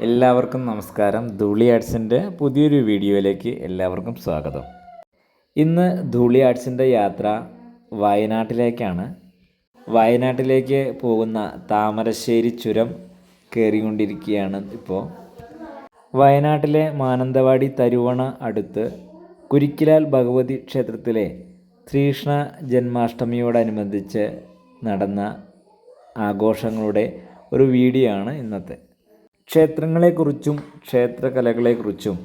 എല്ലാവർക്കും നമസ്കാരം. ധൂളി ആർട്സിന്റെ പുതിയൊരു വീഡിയോയിലേക്ക് എല്ലാവർക്കും സ്വാഗതം. ഇന്ന് ധൂളി ആർട്സിന്റെ യാത്ര വയനാട്ടിലേക്കാണ്. വയനാട്ടിലേക്ക് പോകുന്ന താമരശ്ശേരി ചുരം കയറിക്കൊണ്ടിരിക്കുകയാണ് ഇപ്പോൾ വയനാട്ടിലെ മാനന്തവാടി തരുവണ അടുത്ത് കുരിക്കിലാൽ ഭഗവതി ക്ഷേത്രത്തിലെ ശ്രീകൃഷ്ണ ജന്മാഷ്ടമിയോടനുബന്ധിച്ച് നടന്ന ആഘോഷങ്ങളുടെ ഒരു വീഡിയോ ആണ് ഇന്നത്തെ. ക്ഷേത്രങ്ങളെക്കുറിച്ചും ക്ഷേത്രകലകളെക്കുറിച്ചും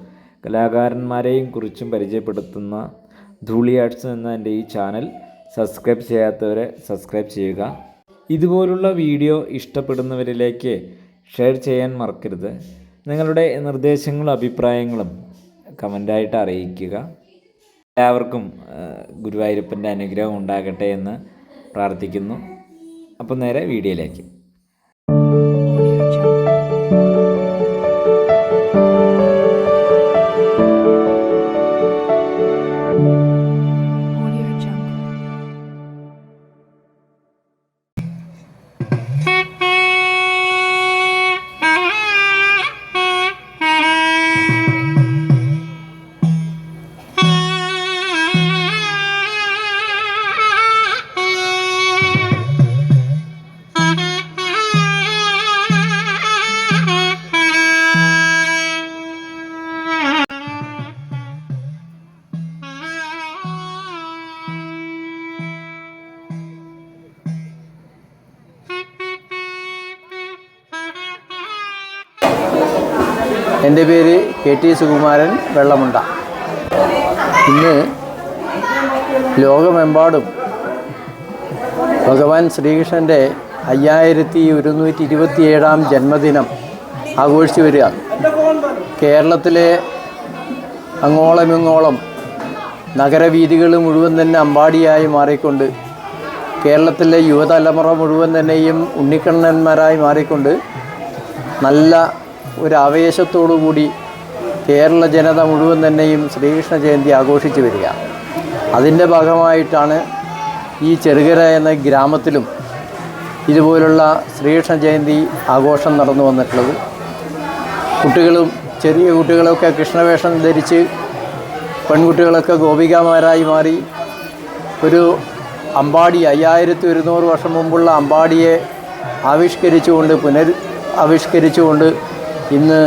കലാകാരന്മാരെയും കുറിച്ചും പരിചയപ്പെടുത്തുന്ന ധൂളി ആർട്സ് എന്ന എന്റെ ഈ ചാനൽ സബ്സ്ക്രൈബ് ചെയ്യാത്തവരെ സബ്സ്ക്രൈബ് ചെയ്യുക. ഇതുപോലുള്ള വീഡിയോ ഇഷ്ടപ്പെടുന്നവരിലേക്ക് ഷെയർ ചെയ്യാൻ മറക്കരുത്. നിങ്ങളുടെ നിർദ്ദേശങ്ങളും അഭിപ്രായങ്ങളും കമന്റായിട്ട് അറിയിക്കുക. എല്ലാവർക്കും ഗുരുവായൂരപ്പന്റെ അനുഗ്രഹം ഉണ്ടാകട്ടെ എന്ന് പ്രാർത്ഥിക്കുന്നു. അപ്പോൾ നേരെ വീഡിയോയിലേക്ക്. എന്റെ പേര് കെ ടി സുകുമാരൻ വെള്ളമുണ്ട. ഇന്ന് ലോകമെമ്പാടും ഭഗവാൻ ശ്രീകൃഷ്ണന്റെ അയ്യായിരത്തി ഒരുന്നൂറ്റി ഇരുപത്തിയേഴാം ജന്മദിനം ആഘോഷിച്ചു വരിക. കേരളത്തിലെ അങ്ങോളമിങ്ങോളം നഗരവീഥികൾ മുഴുവൻ തന്നെ അമ്പാടിയായി മാറിക്കൊണ്ട് കേരളത്തിലെ യുവതലമുറ മുഴുവൻ തന്നെയും ഉണ്ണിക്കണ്ണന്മാരായി മാറിക്കൊണ്ട് നല്ല ഒരു ആവേശത്തോടു കൂടി കേരള ജനത മുഴുവൻ തന്നെയും ശ്രീകൃഷ്ണ ജയന്തി ആഘോഷിച്ചു വരിക. അതിന്റെ ഭാഗമായിട്ടാണ് ഈ ചെറുകര എന്ന ഗ്രാമത്തിലും ഇതുപോലുള്ള ശ്രീകൃഷ്ണ ജയന്തി ആഘോഷം നടന്നു വന്നിട്ടുള്ളത്. കുട്ടികളും ചെറിയ കുട്ടികളൊക്കെ കൃഷ്ണവേഷം ധരിച്ച് പെൺകുട്ടികളൊക്കെ ഗോപികമാരായി മാറി. ഒരു അമ്പാടി അയ്യായിരത്തി ഒരുന്നൂറ് വർഷം മുമ്പുള്ള അമ്പാടിയെ ആവിഷ്കരിച്ചുകൊണ്ട് പുനർ ആവിഷ്കരിച്ചുകൊണ്ട് ഇന്ന്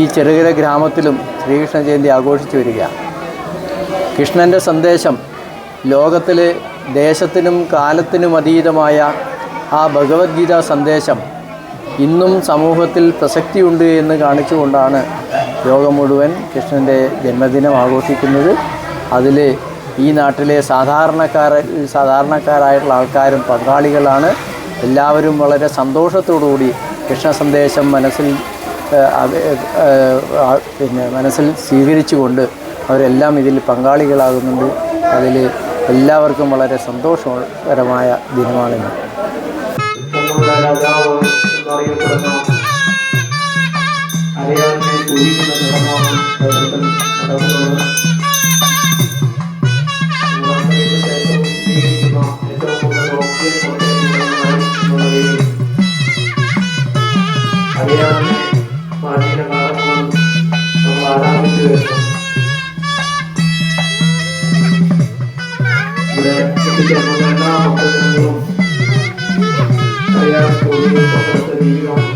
ഈ ചെറുകിട ഗ്രാമത്തിലും ശ്രീകൃഷ്ണ ജയന്തി ആഘോഷിച്ചു വരികയാണ് കൃഷ്ണന്റെ സന്ദേശം ലോകത്തിലെ ദേശത്തിനും കാലത്തിനും അതീതമായ ആ ഭഗവത്ഗീത സന്ദേശം ഇന്നും സമൂഹത്തിൽ പ്രസക്തിയുണ്ട് എന്ന് കാണിച്ചുകൊണ്ടാണ് ലോകം മുഴുവൻ കൃഷ്ണന്റെ ജന്മദിനം ആഘോഷിക്കുന്നത്. അതിൽ ഈ നാട്ടിലെ സാധാരണക്കാര സാധാരണക്കാരായിട്ടുള്ള ആൾക്കാരും പങ്കാളികളാണ്. എല്ലാവരും വളരെ സന്തോഷത്തോടുകൂടി കൃഷ്ണ സന്ദേശം മനസ്സിൽ പിന്നെ മനസ്സിൽ സ്വീകരിച്ചുകൊണ്ട് അവരെല്ലാം ഇതിൽ പങ്കാളികളാകുന്നുണ്ട്. അതിൽ എല്ലാവർക്കും വളരെ സന്തോഷകരമായ ദിനമാണിന്ന് തങ്ങളുടെ Kaya po yung pagkakaliyo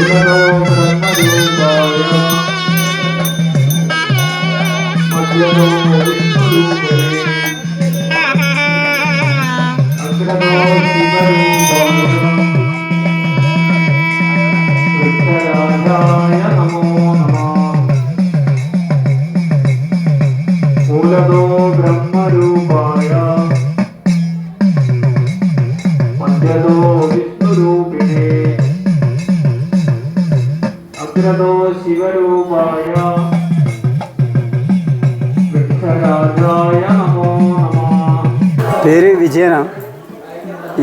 നമോ നമഃ അഗ്രതോ ശിവരൂപായ. പേര് വിജയനാണ്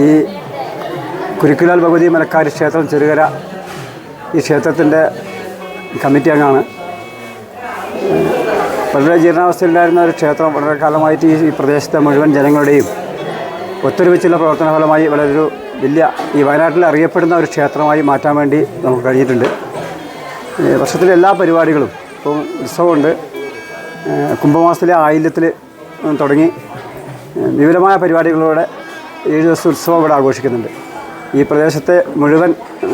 ഈ കുരുക്കുലാൽ ഭഗവതി മലക്കാരി ക്ഷേത്രം ചെറുകര ഈ ക്ഷേത്രത്തിന്റെ കമ്മിറ്റി അംഗമാണ്. വളരെ ജീർണാവസ്ഥയിലുണ്ടായിരുന്ന ഒരു ക്ഷേത്രം വളരെ കാലമായിട്ട് ഈ പ്രദേശത്തെ മുഴുവൻ ജനങ്ങളുടെയും ഒത്തൊരുമിച്ചുള്ള പ്രവർത്തന ഫലമായി വളരെ ഒരു വലിയ ഈ വയനാട്ടിൽ അറിയപ്പെടുന്ന ഒരു ക്ഷേത്രമായി മാറ്റാൻ വേണ്ടി നമുക്ക് കഴിഞ്ഞിട്ടുണ്ട്. വർഷത്തിലെ എല്ലാ പരിപാടികളും ഇപ്പം ഉത്സവമുണ്ട്. കുംഭമാസത്തിലെ ആയില്യത്തിൽ തുടങ്ങി വിപുലമായ പരിപാടികളോടെ ഏഴ് ദിവസം ഉത്സവം ഇവിടെ ആഘോഷിക്കുന്നുണ്ട്. ഈ പ്രദേശത്തെ മുഴുവൻ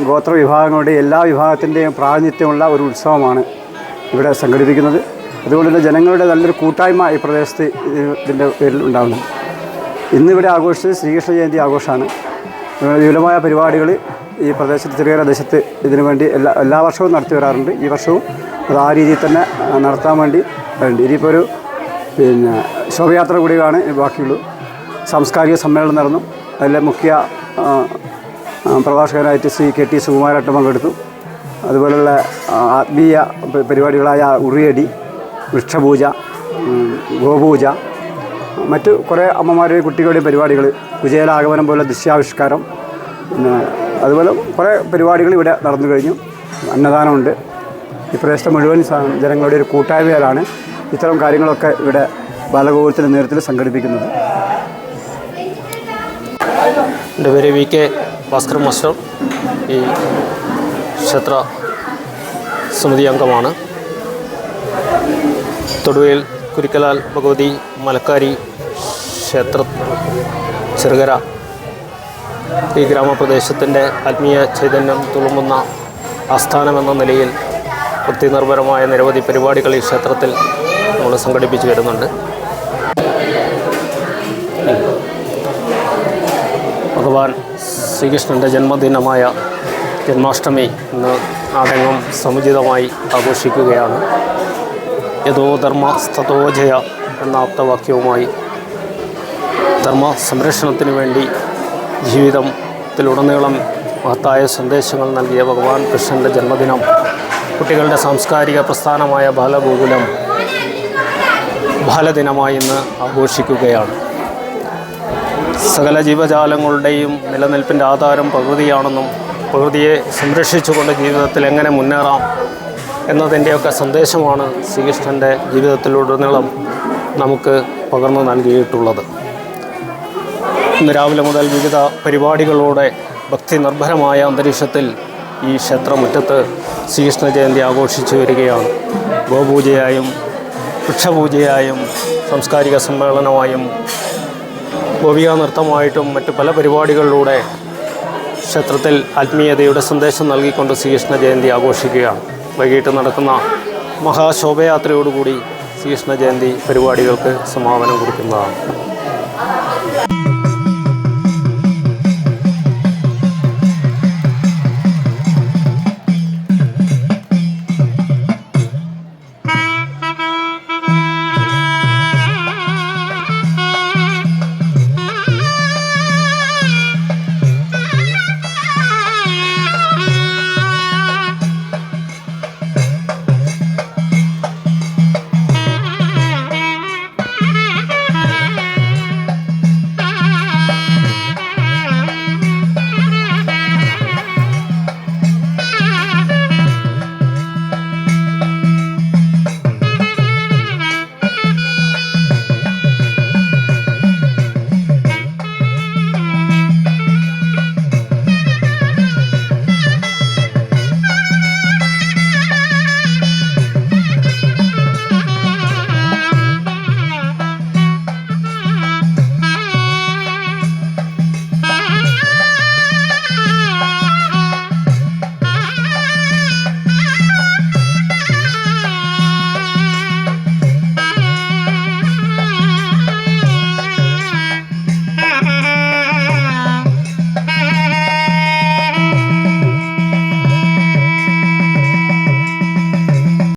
ഗോത്ര വിഭാഗങ്ങളുടെ എല്ലാ വിഭാഗത്തിന്റെയും പ്രാതിനിധ്യമുള്ള ഒരു ഉത്സവമാണ് ഇവിടെ സംഘടിപ്പിക്കുന്നത്. അതുകൊണ്ട് തന്നെ ജനങ്ങളുടെ നല്ലൊരു കൂട്ടായ്മ ഈ പ്രദേശത്ത് ഇതിന്റെ പേരിൽ ഉണ്ടാകുന്നുണ്ട് ഇന്നിവിടെ ആഘോഷിച്ചത് ശ്രീകൃഷ്ണ ജയന്തി ആഘോഷമാണ്. വിപുലമായ പരിപാടികൾ ഈ പ്രദേശത്ത് ചെറിയ ദേശത്ത് ഇതിനു വേണ്ടി എല്ലാ എല്ലാ വർഷവും നടത്തി വരാറുണ്ട്. ഈ വർഷവും അത് ആ രീതിയിൽ തന്നെ നടത്താൻ വേണ്ടി ഉണ്ട് ഇനിയിപ്പോൾ ഒരു പിന്നെ ശോഭയാത്ര കൂടിയാണ് ബാക്കിയുള്ളൂ. സാംസ്കാരിക സമ്മേളനം നടന്നു. അതിലെ മുഖ്യ പ്രഭാഷകനായിട്ട് ശ്രീ കെ ടി സുകുമാരട്ട് പങ്കെടുത്തു. അതുപോലുള്ള ആ, ആത്മീയ പരിപാടികളായ ഉറിയടി വൃക്ഷപൂജ ഗോപൂജ മറ്റു കുറേ അമ്മമാരുടെയും കുട്ടികളുടെയും പരിപാടികൾ കുചേലാഗമനം പോലെ ദൃശ്യാവിഷ്കാരം പിന്നെ അതുപോലെ കുറേ പരിപാടികൾ ഇവിടെ നടന്നു കഴിഞ്ഞു. അന്നദാനമുണ്ട്. ഈ പ്രദേശത്തെ മുഴുവൻ ജനങ്ങളുടെ ഒരു കൂട്ടായ്മയിലാണ് ഇത്തരം കാര്യങ്ങളൊക്കെ ഇവിടെ ബാലഗോകുലത്തിന്റെ നേതൃത്വത്തിൽ സംഘടിപ്പിക്കുന്നത്. എന്റെ പേര് വി കെ ഭാസ്കർ മാസ്റ്റർ ഈ ക്ഷേത്ര സമിതി അംഗമാണ്. തൊടുവയിൽ കുരിക്കലാൽ ഭഗവതി മലക്കാരി ക്ഷേത്ര ചെറുകര ഈ ഗ്രാമപ്രദേശത്തിന്റെ ആത്മീയ ചൈതന്യം തുളുമ്പുന്ന ആസ്ഥാനമെന്ന നിലയിൽ വൃത്തിനിർഭരമായ നിരവധി പരിപാടികൾ ഈ ക്ഷേത്രത്തിൽ നമ്മൾ സംഘടിപ്പിച്ചു വരുന്നുണ്ട്. ഭഗവാൻ ശ്രീകൃഷ്ണന്റെ ജന്മദിനമായ ജന്മാഷ്ടമി ഇന്ന് നാടെങ്ങും സമുചിതമായി ആഘോഷിക്കുകയാണ്. യഥോ ധർമ്മ സ്തതോ ജയ എന്ന ആപ്തവാക്യവുമായി ധർമ്മ സംരക്ഷണത്തിന് വേണ്ടി ജീവിതത്തിലുടനീളം മഹത്തായ സന്ദേശങ്ങൾ നൽകിയ ഭഗവാൻ കൃഷ്ണന്റെ ജന്മദിനം കുട്ടികളുടെ സാംസ്കാരിക പ്രസ്ഥാനമായ ബാലഗോകുലം ബാലദിനമായി ഇന്ന് ആഘോഷിക്കുകയാണ്. സകല ജീവജാലങ്ങളുടെയും നിലനിൽപ്പിന്റെ ആധാരം പ്രകൃതിയാണെന്നും പ്രകൃതിയെ സംരക്ഷിച്ചുകൊണ്ട് ജീവിതത്തിൽ എങ്ങനെ മുന്നേറാം എന്നതിന്റെയൊക്കെ സന്ദേശമാണ് ശ്രീകൃഷ്ണന്റെ ജീവിതത്തിലുടനീളം നമുക്ക് പകർന്നു നൽകിയിട്ടുള്ളത്. ഇന്ന് രാവിലെ മുതൽ വിവിധ പരിപാടികളോടെ ഭക്തി നിർഭരമായ അന്തരീക്ഷത്തിൽ ഈ ക്ഷേത്രമുറ്റത്ത് ശ്രീകൃഷ്ണ ജയന്തി ആഘോഷിച്ചു വരികയാണ്. ഗോപൂജയായും വൃക്ഷപൂജയായും സാംസ്കാരിക സമ്മേളനമായും ഗോപിക നൃത്തമായിട്ടും മറ്റ് പല പരിപാടികളിലൂടെ ക്ഷേത്രത്തിൽ ആത്മീയതയുടെ സന്ദേശം നൽകിക്കൊണ്ട് ശ്രീകൃഷ്ണ ജയന്തി ആഘോഷിക്കുകയാണ്. വൈകിട്ട് നടക്കുന്ന മഹാശോഭയാത്രയോടുകൂടി ശ്രീകൃഷ്ണ ജയന്തി പരിപാടികൾക്ക് സമാപനം കുറിക്കുന്നതാണ്.